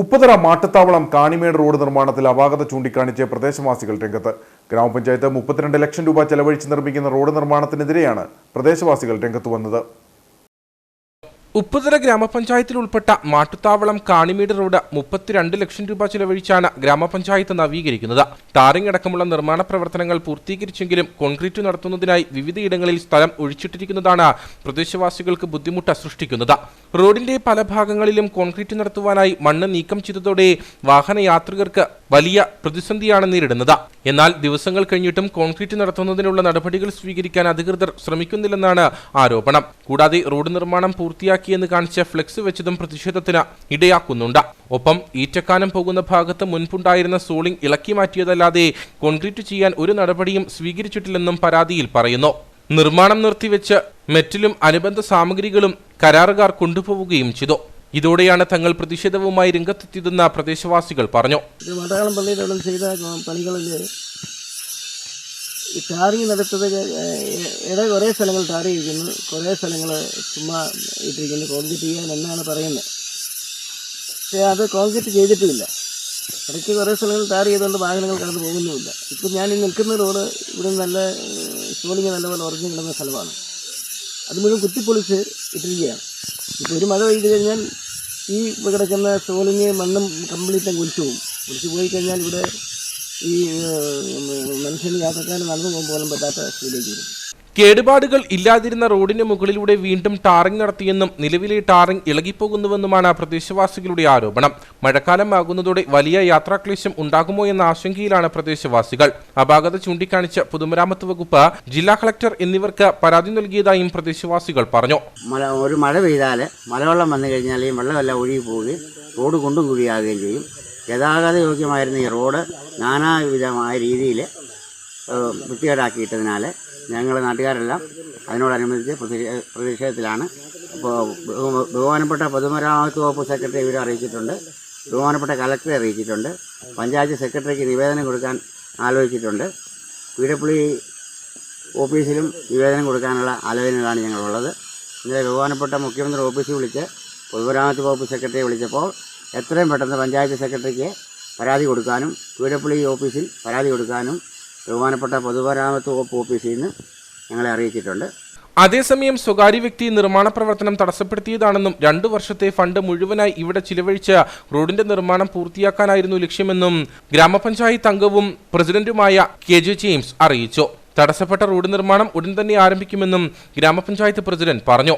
Upputhara മാട്ടുത്താവളം കാണിമേട് road നിർമ്മാണത്തിൽ അപാകത ചൂണ്ടിക്കാണിച്ച് പ്രദേശവാസികൾ രംഗത്ത്. ഗ്രാമപഞ്ചായത്ത് മുപ്പത്തിരണ്ട് ലക്ഷം രൂപ ചെലവഴിച്ച് നിർമ്മിക്കുന്ന റോഡ് നിർമ്മാണത്തിനെതിരെയാണ് പ്രദേശവാസികൾ രംഗത്ത് വന്നത്. ഉപ്പുതറ ഗ്രാമപഞ്ചായത്തിൽ ഉൾപ്പെട്ട മാട്ടുത്താവളം കാണിമേട് റോഡ് മുപ്പത്തിരണ്ട് ലക്ഷം രൂപ ചെലവഴിച്ചാണ് ഗ്രാമപഞ്ചായത്ത് നവീകരിക്കുന്നത്. ടാറിംഗ് അടക്കമുള്ള നിർമ്മാണ പ്രവർത്തനങ്ങൾ പൂർത്തീകരിച്ചെങ്കിലും കോൺക്രീറ്റ് നടത്തുന്നതിനായി വിവിധയിടങ്ങളിൽ സ്ഥലം ഒഴിച്ചിട്ടിരിക്കുന്നതാണ് പ്രദേശവാസികൾക്ക് ബുദ്ധിമുട്ട് സൃഷ്ടിക്കുന്നത്. റോഡിന്റെ പല ഭാഗങ്ങളിലും കോൺക്രീറ്റ് നടത്തുവാനായി മണ്ണ് നീക്കം ചെയ്തതോടെ വാഹനയാത്രികർക്ക് വലിയ പ്രതിസന്ധിയാണ് നേരിടുന്നത്. എന്നാൽ ദിവസങ്ങൾ കഴിഞ്ഞിട്ടും കോൺക്രീറ്റ് നടത്തുന്നതിനുള്ള നടപടികൾ സ്വീകരിക്കാൻ അധികൃതർ ശ്രമിക്കുന്നില്ലെന്നാണ് ആരോപണം. കൂടാതെ റോഡ് നിർമ്മാണം പൂർത്തിയാക്കിയെന്ന് കാണിച്ച ഫ്ലെക്സ് വെച്ചതും പ്രതിഷേധത്തിന് ഇടയാക്കുന്നുണ്ട്. ഒപ്പം ഈറ്റക്കാനം പോകുന്ന ഭാഗത്ത് മുൻപുണ്ടായിരുന്ന സോളിംഗ് ഇളക്കി മാറ്റിയതല്ലാതെ കോൺക്രീറ്റ് ചെയ്യാൻ ഒരു നടപടിയും സ്വീകരിച്ചിട്ടില്ലെന്നും പരാതിയിൽ പറയുന്നു. നിർമ്മാണം നിർത്തിവെച്ച് മെറ്റലും അനുബന്ധ സാമഗ്രികളും കരാറുകാർ കൊണ്ടുപോവുകയും ചെയ്തു. ഇതോടെയാണ് തങ്ങൾ പ്രതിഷേധവുമായി രംഗത്തെത്തിയതെന്ന് പ്രദേശവാസികൾ പറഞ്ഞു. പള്ളിയുടെ അവിടെ ചെയ്ത പണികളിൽ ടാറിങ് നടത്തത് ഇട കുറേ സ്ഥലങ്ങൾ ടാർ ചെയ്തിരിക്കുന്നു കുറേ സ്ഥലങ്ങൾ ചുമ്മാ ഇട്ടിരിക്കുന്നു. കോൺക്രീറ്റ് ചെയ്യാൻ എന്നാണ് പറയുന്നത്. പക്ഷേ അത് കോൺക്രീറ്റ് ചെയ്തിട്ടുമില്ല. ഇടയ്ക്ക് കുറേ സ്ഥലങ്ങൾ ടാർ ചെയ്തുകൊണ്ട് വാഹനങ്ങൾ കടന്നു പോകുന്നുമില്ല. ഇപ്പം ഞാൻ ഈ നിൽക്കുന്ന റോഡ് ഇവിടെ നല്ല ഷോളിങ് നല്ലപോലെ ഉറഞ്ഞു കിടന്ന സ്ഥലമാണ്. അത് മുഴുവൻ കുത്തിപ്പൊളിച്ച് ഇട്ടിരിക്കുകയാണ്. ഇപ്പോൾ ഒരു മഴ പെയ്ത് കഴിഞ്ഞാൽ ഈ കിടക്കുന്ന സോളിങ് മണ്ണും കംപ്ലീറ്റ് അങ്ങ് പോകും. ഒലിച്ചു പോയി കഴിഞ്ഞാൽ ഇവിടെ ഈ മനുഷ്യന് യാത്രക്കാരൻ നടന്നു പോകാൻ പോലും പറ്റാത്ത സ്ഥിതിയിലേക്ക് വരും. കേടുപാടുകൾ ഇല്ലാതിരുന്ന റോഡിന് മുകളിലൂടെ വീണ്ടും ടാറിംഗ് നടത്തിയെന്നും നിലവിലെ ടാറിംഗ് ഇളകിപ്പോകുന്നുവെന്നുമാണ് പ്രദേശവാസികളുടെ ആരോപണം. മഴക്കാലം ആകുന്നതോടെ വലിയ യാത്രാക്ലേശം ഉണ്ടാകുമോ എന്ന ആശങ്കയിലാണ് പ്രദേശവാസികൾ. അപാകത ചൂണ്ടിക്കാണിച്ച പൊതുമരാമത്ത് വകുപ്പ് ജില്ലാ കളക്ടർ എന്നിവർക്ക് പരാതി നൽകിയതായും പ്രദേശവാസികൾ പറഞ്ഞു. ഒരു മഴ പെയ്താൽ മലവെള്ളം വന്നു കഴിഞ്ഞാൽ ഈ വെള്ളമെല്ലാം ഒഴുകി പോവുകയും റോഡ് കുണ്ടും കുഴിയാകുകയും ചെയ്യും. ഗതാഗത യോഗ്യമായിരുന്ന ഈ റോഡ് നാനാവിധമായ രീതിയിൽ വൃത്തികേടാക്കിയിട്ടതിനാൽ ഞങ്ങൾ നാട്ടുകാരെല്ലാം അതിനോടനുബന്ധിച്ച് പ്രതിഷേ- പ്രതിഷേധത്തിലാണ്. അപ്പോൾ ബഹു- ബഹുമാനപ്പെട്ട പൊതുമരാമത്ത് വകുപ്പ് സെക്രട്ടറി ഇവരെ അറിയിച്ചിട്ടുണ്ട്. ബഹുമാനപ്പെട്ട കലക്ടറെ അറിയിച്ചിട്ടുണ്ട്. പഞ്ചായത്ത് സെക്രട്ടറിക്ക് നിവേദനം കൊടുക്കാൻ ആലോചിച്ചിട്ടുണ്ട്. പീഡപ്പുള്ളി ഓഫീസിലും നിവേദനം കൊടുക്കാനുള്ള ആലോചനകളാണ് ഞങ്ങളുള്ളത്. ഇന്നലെ ബഹുമാനപ്പെട്ട മുഖ്യമന്ത്രി ഓഫീസിൽ വിളിച്ച് പൊതുമരാമത്ത് വകുപ്പ് സെക്രട്ടറിയെ വിളിച്ചപ്പോൾ എത്രയും പെട്ടെന്ന് പഞ്ചായത്ത് സെക്രട്ടറിക്ക് പരാതി കൊടുക്കാനും പീഡപ്പുള്ളി ഓഫീസിൽ പരാതി കൊടുക്കാനും ബഹുമാനപ്പെട്ട പൊതുമരാമത്ത് വകുപ്പ് ഓഫീസിൽ നിന്ന് ഞങ്ങളെ അറിയിച്ചിട്ടുണ്ട്. അതേസമയം സ്വകാര്യ വ്യക്തി നിർമ്മാണ പ്രവർത്തനം തടസ്സപ്പെടുത്തിയതാണെന്നും രണ്ടു വർഷത്തെ ഫണ്ട് മുഴുവനായി ഇവിടെ ചിലവഴിച്ച റോഡിന്റെ നിർമ്മാണം പൂർത്തിയാക്കാനായിരുന്നു ലക്ഷ്യമെന്നും ഗ്രാമപഞ്ചായത്ത് അംഗവും പ്രസിഡന്റുമായ കെ ജെ ജെയിംസ് അറിയിച്ചു. തടസ്സപ്പെട്ട റോഡ് നിർമ്മാണം ഉടൻ തന്നെ ആരംഭിക്കുമെന്നും ഗ്രാമപഞ്ചായത്ത് പ്രസിഡന്റ് പറഞ്ഞു.